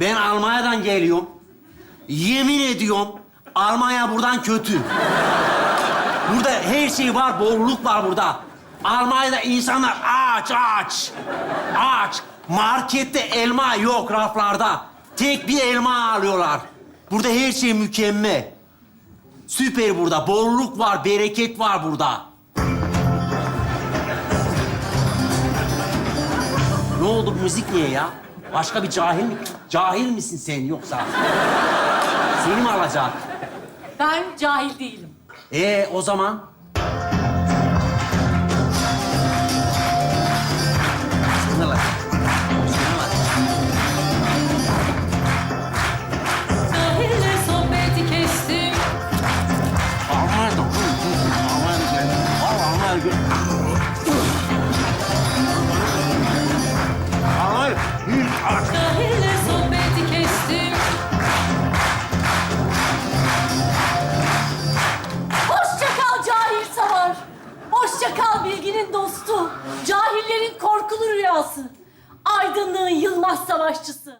Ben Almanya'dan geliyorum. Yemin ediyorum Almanya buradan kötü. Burada her şey var, bolluk var burada. Almanya'da insanlar aç, aç. Aç. Markette elma yok raflarda. Tek bir elma alıyorlar. Burada her şey mükemmel. Süper burada. Bolluk var, bereket var burada. Ne oldu bu müzik niye ya? Başka bir cahil mi? Cahil misin sen yoksa? Seni mi alacak? Ben cahil değilim. Ee o zaman? Hoşça kal bilginin dostu. Cahillerin korkulu rüyası. Aydınlığın yılmaz savaşçısı.